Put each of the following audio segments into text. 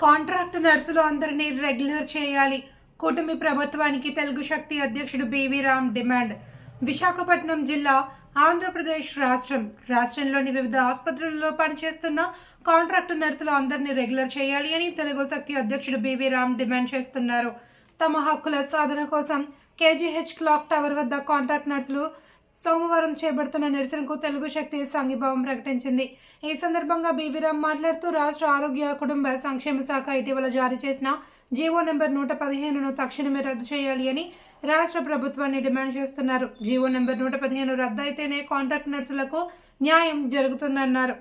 Contract నర్సులు అందరినీ regular చేయాలి. కూటమి ప్రభుత్వానికి తెలుగు శక్తి అధ్యక్షుడు బివి రామ్ డిమాండ్. విశాఖపట్నం జిల్లా ఆంధ్రప్రదేశ్ రాష్ట్రం. రాష్ట్రంలోని వివిధ ఆసుపత్రులలో పనిచేస్తున్న కాంట్రాక్ట్ నర్సులు అందరినీ రెగ్యులర్ చేయాలి అని తెలుగు శక్తి అధ్యక్షుడు బివి రామ్ డిమాండ్ చేస్తున్నారు. తమ హక్కుల సాధన కోసం కేజీహెచ్ క్లాక్ టవర్ వద్ద కాంట్రాక్ట్ నర్సులు సోమవారం చేపడుతున్న నిరసనకు తెలుగు శక్తి సంఘీభావం ప్రకటించింది. ఈ సందర్భంగా బీవీరామ్ మాట్లాడుతూ రాష్ట్ర ఆరోగ్య కుటుంబ సంక్షేమ శాఖ ఇటీవల జారీ చేసిన జీవో నెంబర్ నూట పదిహేనును తక్షణమే రద్దు చేయాలి అని రాష్ట్ర ప్రభుత్వాన్ని డిమాండ్ చేస్తున్నారు. జీవో నెంబర్ నూట పదిహేను రద్దు అయితేనే కాంట్రాక్ట్ నర్సులకు న్యాయం జరుగుతుందన్నారు.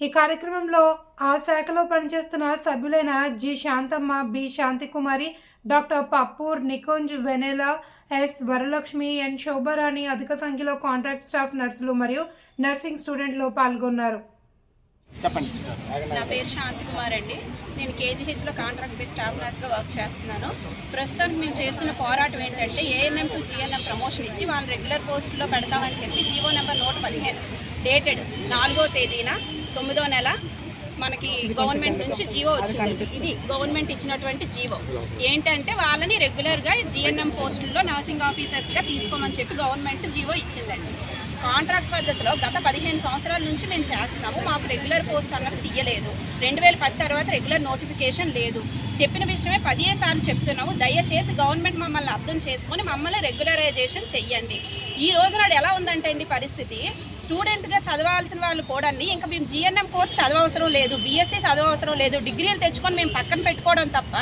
ఈ కార్యక్రమంలో ఆ శాఖలో పనిచేస్తున్న సభ్యులైన G Shanthamma B Shanthikumari doctor Pappur Nikunj Vennela S Varalakshmi N Shobharani అధిక సంఖ్యలో కాంట్రాక్ట్ స్టాఫ్ నర్సులు మరియు నర్సింగ్ స్టూడెంట్లు పాల్గొన్నారు. చెప్పండి. నా పేరు శాంతి కుమార్ అండి. నేను కేజీహెచ్లో కాంట్రాక్ట్ బేస్ స్టాఫ్ నర్స్గా వర్క్ చేస్తున్నాను. ప్రస్తుతానికి మేము చేస్తున్న పోరాటం ఏంటంటే ఏఎన్ఎం టు జీఎన్ఎం ప్రమోషన్ ఇచ్చి వాళ్ళు రెగ్యులర్ పోస్టులో పెడతామని చెప్పి జీవో నెంబర్ నూట పదిహేను డేటెడ్ నాలుగో తేదీన తొమ్మిదో నెల మనకి గవర్నమెంట్ నుంచి జీవో వచ్చింది ఇది గవర్నమెంట్ ఇచ్చినటువంటి జీవో. ఏంటంటే వాళ్ళని రెగ్యులర్గా జిఎన్ఎం పోస్టుల్లో నర్సింగ్ ఆఫీసర్స్గా తీసుకోమని చెప్పి గవర్నమెంట్ జీవో ఇచ్చిందండి. కాంట్రాక్ట్ పద్ధతిలో గత పదిహేను సంవత్సరాల నుంచి మేము చేస్తున్నాము. మాకు రెగ్యులర్ పోస్ట్ అన్నది తీయలేదు. రెండు వేల పది తర్వాత రెగ్యులర్ నోటిఫికేషన్ లేదు. చెప్పిన విషయమే పదిహే సార్లు చెప్తున్నాము. దయచేసి గవర్నమెంట్ మమ్మల్ని అర్థం చేసుకొని మమ్మల్ని రెగ్యులరైజేషన్ చెయ్యండి. ఈ రోజు నాడు ఎలా ఉందంటే అండి పరిస్థితి? స్టూడెంట్గా చదవాల్సిన వాళ్ళు కూడా ఇంకా మేము జిఎన్ఎం కోర్స్ చదవవసరం లేదు బీఎస్సీ చదవవసరం లేదు డిగ్రీలు తెచ్చుకొని మేము పక్కన పెట్టుకోవడం తప్ప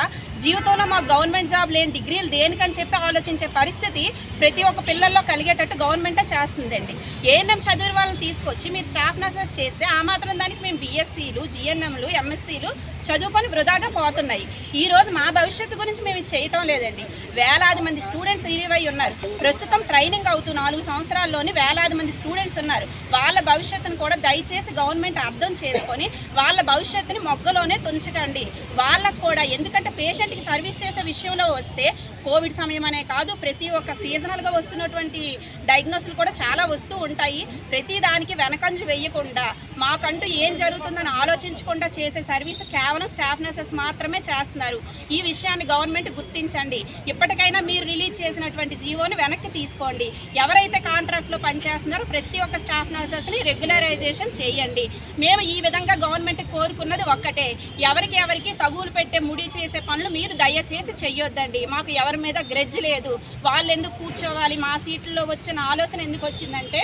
జీవితంలో మాకు గవర్నమెంట్ జాబ్ లేని డిగ్రీలు దేనికని చెప్పి ఆలోచించే పరిస్థితి ప్రతి ఒక్క పిల్లల్లో కలిగేటట్టు గవర్నమెంటే చేస్తుందండి. ఏఎన్ఎం చదివిన వాళ్ళని తీసుకొచ్చి మీరు స్టాఫ్ నర్సెస్ చేస్తే ఆ మాత్రం దానికి మేము బీఎస్సీలు జిఎన్ఎంలు ఎంఎస్సీలు చదువుకొని వృధాగా పోతున్నాయి. ఈరోజు మా భవిష్యత్తు గురించి మేము ఇది చేయటం లేదండి. వేలాది మంది స్టూడెంట్స్ రిలీవ్ అయి ఉన్నారు. ప్రస్తుతం ట్రైనింగ్ అవుతూ నాలుగు సంవత్సరాల్లోని వేలాది మంది స్టూడెంట్స్ ఉన్నారు. వాళ్ళ భవిష్యత్తును కూడా దయచేసి గవర్నమెంట్ అర్థం చేసుకొని వాళ్ళ భవిష్యత్తుని మొగ్గలోనే తుంచకండి. వాళ్ళకు కూడా ఎందుకంటే పేషెంట్కి సర్వీస్ చేసే విషయంలో వస్తే కోవిడ్ సమయం అనే కాదు ప్రతి ఒక్క సీజనల్గా వస్తున్నటువంటి డయాగ్నోస్లు కూడా చాలా వస్తూ ఉంటాయి. ప్రతి దానికి వెనకంజు వేయకుండా మాకంటూ ఏం జరుగుతుందని ఆలోచించకుండా చేసే సర్వీస్ కేవలం స్టాఫ్ నర్సెస్ మాత్రమే చేస్తున్నారు. ఈ విషయాన్ని గవర్నమెంట్ గుర్తించండి. ఇప్పటికైనా మీరు రిలీజ్ చేసినటువంటి జీవోని వెనక్కి తీసుకోండి. ఎవరైతే కాంట్రాక్ట్లో పనిచేస్తున్నారో ప్రతి ఒక్క స్టాఫ్ నర్సెస్ని రెగ్యులరైజేషన్ చేయండి. మేము ఈ విధంగా గవర్నమెంట్ కోరుకున్నది ఒక్కటే. ఎవరికి ఎవరికి తగులు పెట్టే ముడి చేసే పనులు మీరు దయచేసి చెయ్యొద్దండి. మాకు ఎవరి మీద గ్రెడ్జ్ లేదు. వాళ్ళు ఎందుకు కూర్చోవాలి? మా సీట్లో వచ్చిన ఆలోచన ఎందుకు వచ్చిందంటే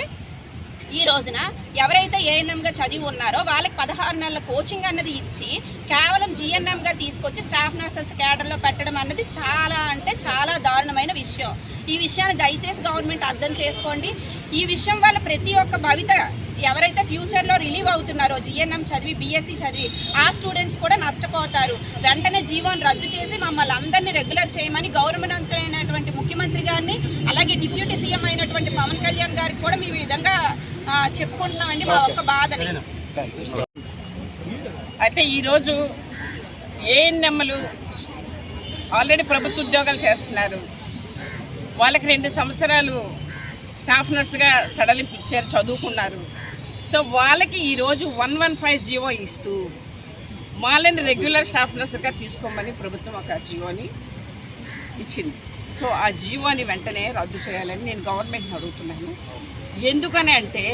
ఈ రోజున ఎవరైతే ఏఎన్ఎంగా చదివి ఉన్నారో వాళ్ళకి పదహారు నెలల కోచింగ్ అన్నది ఇచ్చి కేవలం జిఎన్ఎంగా తీసుకొచ్చి స్టాఫ్ నర్సెస్ క్యాడర్లో పెట్టడం అన్నది చాలా అంటే చాలా దారుణమైన విషయం. ఈ విషయాన్ని దయచేసి గవర్నమెంట్ అర్థం చేసుకోండి. ఈ విషయం వల్ల ప్రతి ఒక్క భవిత ఎవరైతే ఫ్యూచర్లో రిలీవ్ అవుతున్నారో జిఎన్ఎం చదివి బీఎస్సీ చదివి ఆ స్టూడెంట్స్ కూడా నష్టపోతారు. వెంటనే జీవోని రద్దు చేసి మమ్మల్ని అందరినీ రెగ్యులర్ చేయమని గౌరవవంతులైనటువంటి అయినటువంటి ముఖ్యమంత్రి గారిని అలాగే డిప్యూటీ సీఎం అయినటువంటి పవన్ కళ్యాణ్ గారికి కూడా మేము ఈ విధంగా చెప్పుకుంటున్నామండి మా ఒక్క బాధని. అయితే ఈరోజు ఏఎన్ఎంలు ఆల్రెడీ ప్రభుత్వ ఉద్యోగాలు చేస్తున్నారు. వాళ్ళకి రెండు సంవత్సరాలు స్టాఫ్ నర్స్గా సడలింపు ఇచ్చారు చదువుకున్నారు. సో వాళ్ళకి ఈరోజు వన్ వన్ ఫైవ్ జీవో ఇస్తూ వాళ్ళని రెగ్యులర్ స్టాఫ్ నర్స్గా తీసుకోమని ప్రభుత్వం ఒక జీవోని ఇచ్చింది. సో ఆ జీవోని వెంటనే రద్దు చేయాలని నేను గవర్నమెంట్ని అడుగుతున్నాను. ఎందుకని అంటే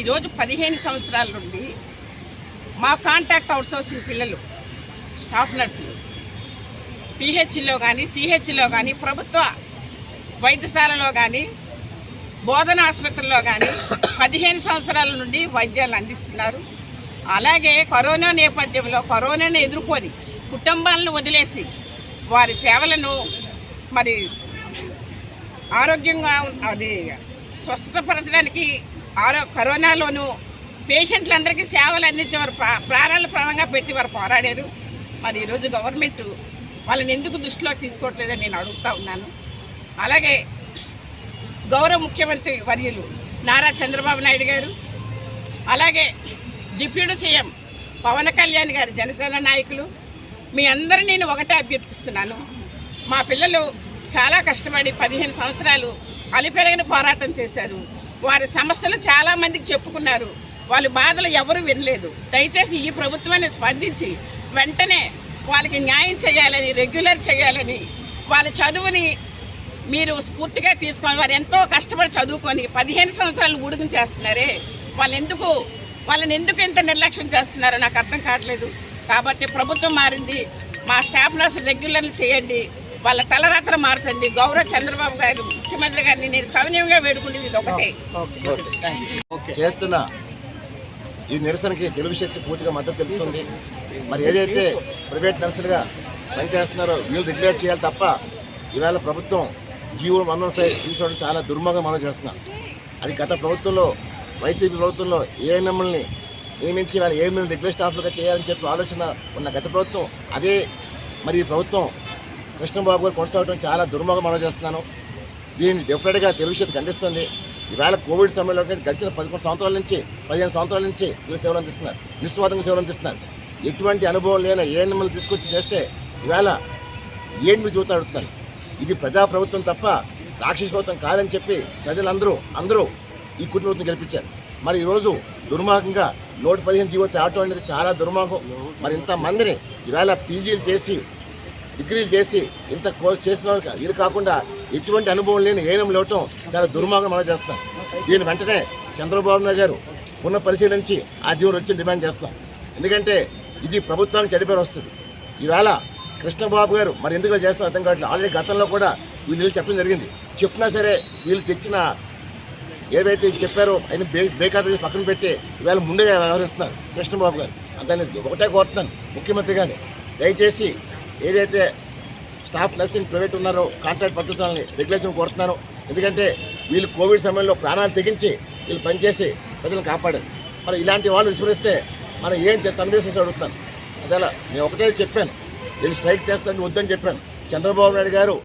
ఈరోజు పదిహేను సంవత్సరాల నుండి మా కాంటాక్ట్ అవుట్సోర్సింగ్ పిల్లలు స్టాఫ్ నర్సులు పిహెచ్లో కానీ సిహెచ్లో కానీ ప్రభుత్వ వైద్యశాలలో కానీ బోధన ఆసుపత్రిలో కానీ పదిహేను సంవత్సరాల నుండి వైద్యాలు అందిస్తున్నారు. అలాగే కరోనా నేపథ్యంలో కరోనాను ఎదుర్కొని కుటుంబాలను వదిలేసి వారి సేవలను మరి ఆరోగ్యంగా అది స్వస్థతపరచడానికి ఆరో కరోనాలోనూ పేషెంట్లందరికీ సేవలు అందించే వారు ప్రా- ప్రాణాలు ప్రాణంగా పెట్టి వారు పోరాడారు. మరి ఈరోజు గవర్నమెంట్ వాళ్ళని ఎందుకు దృష్టిలో తీసుకోవట్లేదని నేను అడుగుతా ఉన్నాను. అలాగే గౌరవ ముఖ్యమంత్రి వర్యులు నారా చంద్రబాబు నాయుడు గారు అలాగే డిప్యూటీ సీఎం పవన్ కళ్యాణ్ గారు జనసేన నాయకులు మీ అందరినీ నేను ఒకటే అభ్యర్థిస్తున్నాను. మా పిల్లలు చాలా కష్టపడి పదిహేను సంవత్సరాలు అలిపెరగని పోరాటం చేశారు. వారి సమస్యలు చాలామందికి చెప్పుకున్నారు. వాళ్ళ బాధలు ఎవరు వినలేదు. దయచేసి ఈ ప్రభుత్వాన్ని స్పందించి వెంటనే వాళ్ళకి న్యాయం చేయాలని రెగ్యులర్ చేయాలని వాళ్ళ చదువుని మీరు స్ఫూర్తిగా తీసుకొని వారు ఎంతో కష్టపడి చదువుకొని పదిహేను సంవత్సరాలు ఉడుగు చేస్తున్నారే. వాళ్ళు ఎందుకు వాళ్ళని ఎందుకు ఇంత నిర్లక్ష్యం చేస్తున్నారో నాకు అర్థం కావట్లేదు. కాబట్టి ప్రభుత్వం మారింది. మా స్టాఫ్ నర్స్ రెగ్యులర్లు చేయండి. వాళ్ళ తలరాత్ర మార్చండి. గౌరవ చంద్రబాబు గారు ముఖ్యమంత్రి గారిని నేను సవినయంగా వేడుకునేది ఇది ఒకటే. చేస్తున్న ఈ నిరసనకి తెలుగు శక్తి పూర్తిగా మద్దతు తెలుపుతుంది. మరి ఏదైతే ప్రైవేట్ నర్సులుగా పనిచేస్తున్నారో వీళ్ళు రెగ్యులేట్ చేయాలి తప్ప ఈవేళ ప్రభుత్వం జీవో వన్ వన్ ఫైవ్ తీసుకోవడం చాలా దుర్మార్గం మనం చేస్తున్నాం. అది గత ప్రభుత్వంలో వైసీపీ ప్రభుత్వంలో ఏఎన్ఎంఎల్ని నియమించి వాళ్ళు ఏఎంఎల్ రెగ్యులర్ స్టాఫ్లుగా చేయాలని చెప్పి ఆలోచన ఉన్న గత ప్రభుత్వం అదే మరి ప్రభుత్వం కృష్ణబాబు గారు కొనసాగడం చాలా దుర్మార్గం మనం చేస్తున్నాను. దీన్ని డెఫినెట్గా తెలుగు ఖండిస్తుంది. ఈవేళ కోవిడ్ సమయంలో గడిచిన పదకొండు సంవత్సరాల నుంచి పదిహేను సంవత్సరాల నుంచి వీళ్ళు సేవలు అందిస్తున్నారు. నిస్వార్థంగా సేవలు అందిస్తున్నారు. ఎటువంటి అనుభవం లేని ఏ నిమ్మల్ని తీసుకొచ్చి చేస్తే ఈవేళ ఏంటి మీరు చూస్తూ అడుగుతున్నారు ఇది ప్రజాప్రభుత్వం తప్ప రాక్షస ప్రభుత్వం కాదని చెప్పి ప్రజలందరూ అందరూ ఈ కుటుంబం గెలిపించారు. మరి ఈరోజు దుర్మార్గంగా నూట పదిహేను జీవో తేవటం అనేది చాలా దుర్మార్గం. మరి ఇంతమందిని ఈవేళ పీజీలు చేసి డిగ్రీలు చేసి ఇంత కోర్స్ చేసిన వాళ్ళకి ఇది కాకుండా ఎటువంటి అనుభవం లేని ఏనం లేవటం చాలా దుర్మార్గం మనం చేస్తాం దీని వెంటనే చంద్రబాబు నాయుడు గారు పునః పరిశీలించి ఆ జీవనం వచ్చి డిమాండ్ చేస్తాం ఎందుకంటే ఇది ప్రభుత్వానికి చెడిపేరు వస్తుంది. ఈవేళ కృష్ణబాబు గారు మరి ఎందుకు ఇలా చేస్తారో అర్థం కావట్లేదు. ఆల్రెడీ గతంలో కూడా వీళ్ళు చెప్పడం జరిగింది. చెప్పినా సరే వీళ్ళు తెచ్చిన ఏవైతే చెప్పారో ఆయన బే బేఖాతా పక్కన పెట్టి ఇవాళ ముందుగా వ్యవహరిస్తున్నారు కృష్ణబాబు గారు. దాన్ని ఒకటే కోరుతున్నాను. ముఖ్యమంత్రి గారిని. దయచేసి ఏదైతే స్టాఫ్ నర్సింగ్ ప్రైవేట్ ఉన్నారో కాంట్రాక్ట్ పద్ధతులని రెగ్యులేషన్ కోరుతున్నాను. ఎందుకంటే వీళ్ళు కోవిడ్ సమయంలో ప్రాణాలు తెగించి వీళ్ళు పనిచేసి ప్రజలను కాపాడారు. మరి ఇలాంటి వాళ్ళు విస్మరిస్తే మనం ఏం చేస్తాం? సందేశం అడుగుతాను అదేలా నేను ఒకటే చెప్పాను. నేను స్ట్రైక్ చేస్తాను వద్దని చెప్పాను. చంద్రబాబు నాయుడు గారు